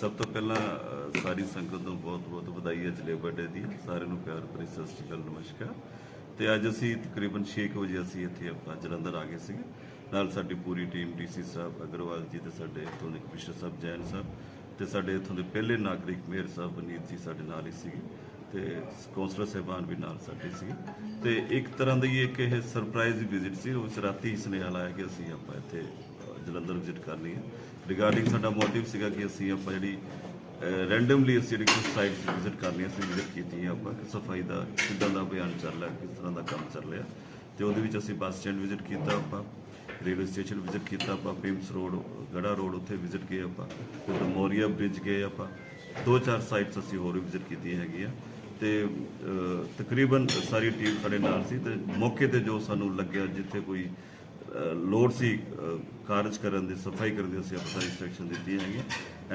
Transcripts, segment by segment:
ਸਭ ਤੋਂ ਪਹਿਲਾਂ ਅ, ਸਾਰੀ ਸੰਗਤ ਨੂੰ ਬਹੁਤ-ਬਹੁਤ ਵਧਾਈ ਹੈ ਲੇਬਰ ਡੇ ਦੀ। ਸਾਰਿਆਂ ਨੂੰ ਪਿਆਰ ਭਰੀ ਸਤਿ ਸ਼੍ਰੀ ਅਕਾਲ ਨਮਸਕਾਰ। ਤੇ ਅੱਜ ਅਸੀਂ ਤਕਰੀਬਨ 6 ਕੁ ਵਜੇ ਅਸੀਂ ਇੱਥੇ ਆਪਾਂ ਜਲੰਧਰ ਆ ਗਏ ਸੀਗੇ। ਨਾਲ ਸਾਡੀ ਪੂਰੀ ਟੀਮ ਡੀਸੀ ਸਾਹਿਬ ਅਗਰਵਾਲ ਜੀ ਤੇ ਸਾਡੇ ਇੱਥੋਂ ਦੇ ਕਮਿਸ਼ਨਰ ਸਾਹਿਬ ਜੈਨ ਸਾਹਿਬ ਤੇ ਸਾਡੇ ਇੱਥੋਂ ਦੇ ਪਹਿਲੇ ਨਾਗਰਿਕ ਮੇਅਰ ਸਾਹਿਬ ਬਨੀਤ ਜੀ ਸਾਡੇ ਨਾਲ ਹੀ ਸੀਗੇ ਤੇ ਕੌਂਸਲਰ ਸਾਹਿਬਾਨ ਵੀ ਨਾਲ ਸਾਡੇ ਸੀਗੇ। ਤੇ ਇੱਕ ਤਰ੍ਹਾਂ ਦੀ ਇੱਕ ਇਹ ਸਰਪ੍ਰਾਈਜ਼ ਵਿਜ਼ਿਟ ਸੀ ਉਸ ਰਾਤੀ ਹੀ ਸੁਨੇਹਾ ਲਾਇਆ ਕਿ ਅਸੀਂ ਆਪਾਂ ਇੱਥੇ ਜਲੰਧਰ ਵਿਜ਼ਿਟ ਕਰਨੀ ਹੈ। ਰਿਗਾਰਡਿੰਗ ਸਾਡਾ ਮੋਟਿਵ ਸੀਗਾ ਕਿ ਅਸੀਂ ਆਪਾਂ ਜਿਹੜੀ ਰੈਂਡਮਲੀ ਅਸੀਂ ਜਿਹੜੀ ਕੁਝ ਸਾਈਟਸ ਵਿਜ਼ਿਟ ਕਰਨੀਆਂ ਸੀ ਵਿਜ਼ਿਟ ਕੀਤੀਆਂ ਆਪਾਂ, ਕਿ ਸਫ਼ਾਈ ਦਾ ਕਿੱਦਾਂ ਦਾ ਅਭਿਆਨ ਚੱਲ ਰਿਹਾ, ਕਿਸ ਤਰ੍ਹਾਂ ਦਾ ਕੰਮ ਚੱਲ ਰਿਹਾ। ਤੇ ਉਹਦੇ ਵਿੱਚ ਅਸੀਂ ਬੱਸ ਸਟੈਂਡ ਵਿਜ਼ਿਟ ਕੀਤਾ ਆਪਾਂ, ਰੇਲਵੇ ਸਟੇਸ਼ਨ ਵਿਜ਼ਿਟ ਕੀਤਾ ਆਪਾਂ ਪਿੰਪਸ ਰੋਡ, ਗੜਾ ਰੋਡ ਉੱਥੇ ਵਿਜ਼ਿਟ ਗਏ ਆਪਾਂ, ਫਿਰ ਮੋਰੀਆ ਬ੍ਰਿਜ ਗਏ ਆਪਾਂ। ਦੋ ਚਾਰ ਸਾਈਟਸ ਅਸੀਂ ਹੋਰ ਵੀ ਵਿਜ਼ਿਟ ਕੀਤੀਆਂ ਹੈਗੀਆਂ। ਤੇ ਤਕਰੀਬਨ ਸਾਰੀ ਟੀਮ ਸਾਡੇ ਨਾਲ ਸੀ ਤੇ ਮੌਕੇ ਤੇ ਜੋ ਸਾਨੂੰ ਲੱਗਿਆ ਜਿੱਥੇ ਕੋਈ ਲੋੜ ਸੀ ਕਾਰਜ ਕਰਨ ਦੀ, ਸਫ਼ਾਈ ਕਰਨ ਦੀ, ਅਸੀਂ ਆਪਣੀ ਇੰਸਟਰਕਸ਼ਨ ਦਿੱਤੀ ਹੈਗੀ।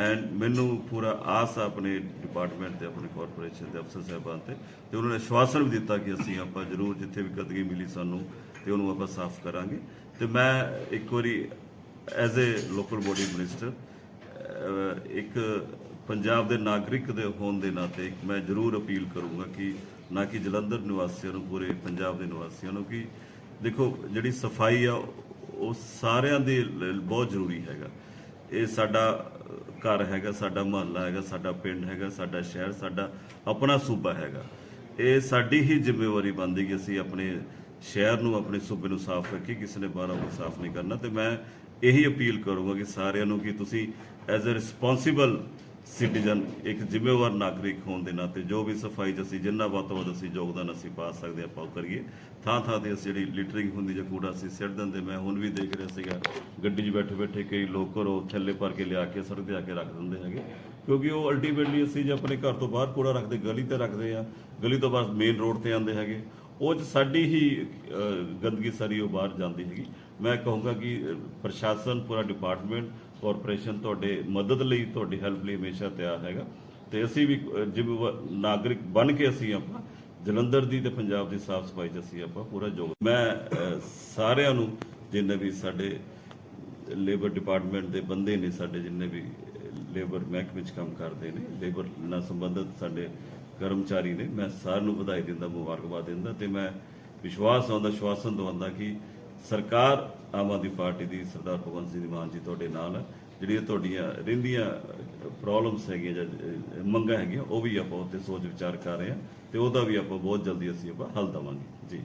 ਐਂਡ ਮੈਨੂੰ ਪੂਰਾ ਆਸ ਆ ਆਪਣੇ ਡਿਪਾਰਟਮੈਂਟ ਤੇ, ਆਪਣੇ ਕਾਰਪੋਰੇਸ਼ਨ ਦੇ ਅਫਸਰ ਸਾਹਿਬਾਨ ਤੇ ਤੇ ਉਹਨਾਂ ਨੇ ਆਸ਼ਵਾਸਨ ਵੀ ਦਿੱਤਾ ਕਿ ਅਸੀਂ ਆਪਾਂ ਜ਼ਰੂਰ ਜਿੱਥੇ ਵੀ ਗੰਦਗੀ ਮਿਲੀ ਸਾਨੂੰ, ਤੇ ਉਹਨੂੰ ਆਪਾਂ ਸਾਫ਼ ਕਰਾਂਗੇ। ਤੇ ਮੈਂ ਇੱਕ ਵਾਰੀ as a local body minister ਇੱਕ ਪੰਜਾਬ ਦੇ ਨਾਗਰਿਕ ਦੇ ਹੋਣ ਦੇ ਨਾਤੇ ਮੈਂ ਜ਼ਰੂਰ ਅਪੀਲ ਕਰੂੰਗਾ ਕਿ ਨਾ ਕਿ ਜਲੰਧਰ ਨਿਵਾਸੀਆਂ ਨੂੰ, ਪੂਰੇ ਪੰਜਾਬ ਦੇ ਨਿਵਾਸੀਆਂ ਨੂੰ, ਕਿ ਦੇਖੋ, ਜਿਹੜੀ ਸਫ਼ਾਈ ਆ, ਉਹ ਸਾਰਿਆਂ ਦੇ ਲਈ ਬਹੁਤ ਜ਼ਰੂਰੀ ਹੈਗਾ। ਇਹ ਸਾਡਾ ਘਰ ਹੈਗਾ, ਸਾਡਾ ਮੁਹੱਲਾ ਹੈਗਾ, ਸਾਡਾ ਪਿੰਡ ਹੈਗਾ, ਸਾਡਾ ਸ਼ਹਿਰ, ਸਾਡਾ ਆਪਣਾ ਸੂਬਾ ਹੈਗਾ। ਇਹ ਸਾਡੀ ਹੀ ਜ਼ਿੰਮੇਵਾਰੀ ਬਣਦੀ ਕਿ ਅਸੀਂ ਆਪਣੇ ਸ਼ਹਿਰ ਨੂੰ, ਆਪਣੇ ਸੂਬੇ ਨੂੰ ਸਾਫ਼ ਰੱਖੀ ਕਿਸੇ ਨੇ ਬਾਹਰੋਂ ਸਾਫ਼ ਨਹੀਂ ਕਰਨਾ। ਤੇ ਮੈਂ ਇਹੀ ਅਪੀਲ ਕਰੂੰਗਾ ਕਿ ਸਾਰਿਆਂ ਨੂੰ ਕਿ ਤੁਸੀਂ ਐਜ਼ ਅ ਰਿਸਪੌਂਸਿਬਲ ਸਿਟੀਜ਼ਨ ਇੱਕ ਜ਼ਿੰਮੇਵਾਰ ਨਾਗਰਿਕ ਹੋਣ ਦੇ ਨਾਤੇ ਜੋ ਵੀ ਸਫ਼ਾਈ 'ਚ ਅਸੀਂ ਜਿੰਨਾ ਵੱਧ ਤੋਂ ਵੱਧ ਅਸੀਂ ਯੋਗਦਾਨ ਅਸੀਂ ਪਾ ਸਕਦੇ ਆਪਾਂ ਉਹ ਕਰੀਏ। ਥਾਂ ਥਾਂ ਤੇ ਅਸੀਂ ਜਿਹੜੀ ਲਿਟਰਿੰਗ ਹੁੰਦੀ ਜਾਂ ਕੂੜਾ ਅਸੀਂ ਸਿੱਟ ਦਿੰਦੇ, ਮੈਂ ਹੁਣ ਵੀ ਦੇਖ ਰਿਹਾ ਸੀਗਾ, ਗੱਡੀ 'ਚ ਬੈਠੇ ਬੈਠੇ ਕਈ ਲੋਕ ਉਹ ਥੱਲੇ ਭਰ ਕੇ ਲਿਆ ਕੇ, ਸੜਕ ਤੇ ਆ ਕੇ ਰੱਖ ਦਿੰਦੇ ਹੈਗੇ। ਕਿਉਂਕਿ ਉਹ ਅਲਟੀਮੇਟਲੀ ਅਸੀਂ ਜੇ ਆਪਣੇ ਘਰ ਤੋਂ ਬਾਹਰ ਕੂੜਾ ਰੱਖਦੇ, ਗਲੀ ਤੇ ਰੱਖਦੇ ਆ ਗਲੀ ਤੋਂ ਬਾਅਦ ਮੇਨ ਰੋਡ ਤੇ ਆਉਂਦੇ ਹੈਗੇ, ਉਹ 'ਚ ਸਾਡੀ ਹੀ ਗੰਦਗੀ ਸਾਰੀ ਉਹ ਬਾਹਰ ਜਾਂਦੀ ਹੈਗੀ। ਮੈਂ ਕਹੂੰਗਾ ਕਿ ਪ੍ਰਸ਼ਾਸਨ, ਪੂਰਾ ਡਿਪਾਰਟਮੈਂਟ ਕਾਰਪੋਰੇਸ਼ਨ ਤੁਹਾਡੇ ਮਦਦ ਲਈ ਤੁਹਾਡੀ ਹੈਲਪ ਲਈ ਹਮੇਸ਼ਾ ਤਿਆਰ ਹੈਗਾ। ਤੇ ਅਸੀਂ ਵੀ ਅਹ, ਨਾਗਰਿਕ ਬਣ ਕੇ ਅਸੀਂ ਆਪਾਂ ਜਲੰਧਰ ਦੀ ਤੇ ਪੰਜਾਬ ਦੀ ਸਾਫ਼ ਸਫ਼ਾਈ 'ਚ ਅਸੀਂ ਆਪਾਂ ਪੂਰਾ ਯੋਗ ਮੈਂ ਸਾਰਿਆਂ ਨੂੰ ਜਿੰਨੇ ਵੀ ਸਾਡੇ ਲੇਬਰ ਡਿਪਾਰਟਮੈਂਟ ਦੇ ਬੰਦੇ ਨੇ ਸਾਡੇ ਜਿੰਨੇ ਵੀ ਲੇਬਰ ਮਹਿਕਮੇ 'ਚ ਕੰਮ ਕਰਦੇ ਨੇ ਲੇਬਰ ਨਾਲ ਸੰਬੰਧਿਤ ਸਾਡੇ ਕਰਮਚਾਰੀ ਨੇ ਮੈਂ ਸਾਰਿਆਂ ਨੂੰ ਵਧਾਈ ਦਿੰਦਾ ਮੁਬਾਰਕਬਾਦ ਦਿੰਦਾ ਤੇ ਮੈਂ ਵਿਸ਼ਵਾਸ ਆਉਂਦਾ ਸ਼ਵਾਸਨ ਦਵਾਉਂਦਾ ਕਿ ਸਰਕਾਰ ਆਮ ਆਦਮੀ ਪਾਰਟੀ ਦੀ ਸਰਦਾਰ ਭਗਵੰਤ ਸਿੰਘ ਮਾਨ ਜੀ ਤੁਹਾਡੇ ਨਾਲ ਜਿਹੜੀਆਂ ਤੁਹਾਡੀਆਂ ਰਹਿੰਦੀਆਂ ਪ੍ਰੋਬਲਮਸ ਹੈਗੀਆਂ ਜਾਂ ਮੰਗਾਂ ਹੈਗੀਆਂ, ਉਹ ਵੀ ਆਪਾਂ ਉੱਤੇ ਸੋਚ ਵਿਚਾਰ ਕਰ ਰਹੇ ਹਾਂ ਤੇ ਉਹਦਾ ਵੀ ਆਪਾਂ ਬਹੁਤ ਜਲਦੀ ਅਸੀਂ ਆਪਾਂ ਹੱਲ ਦੇਵਾਂਗੇ। ਜੀ।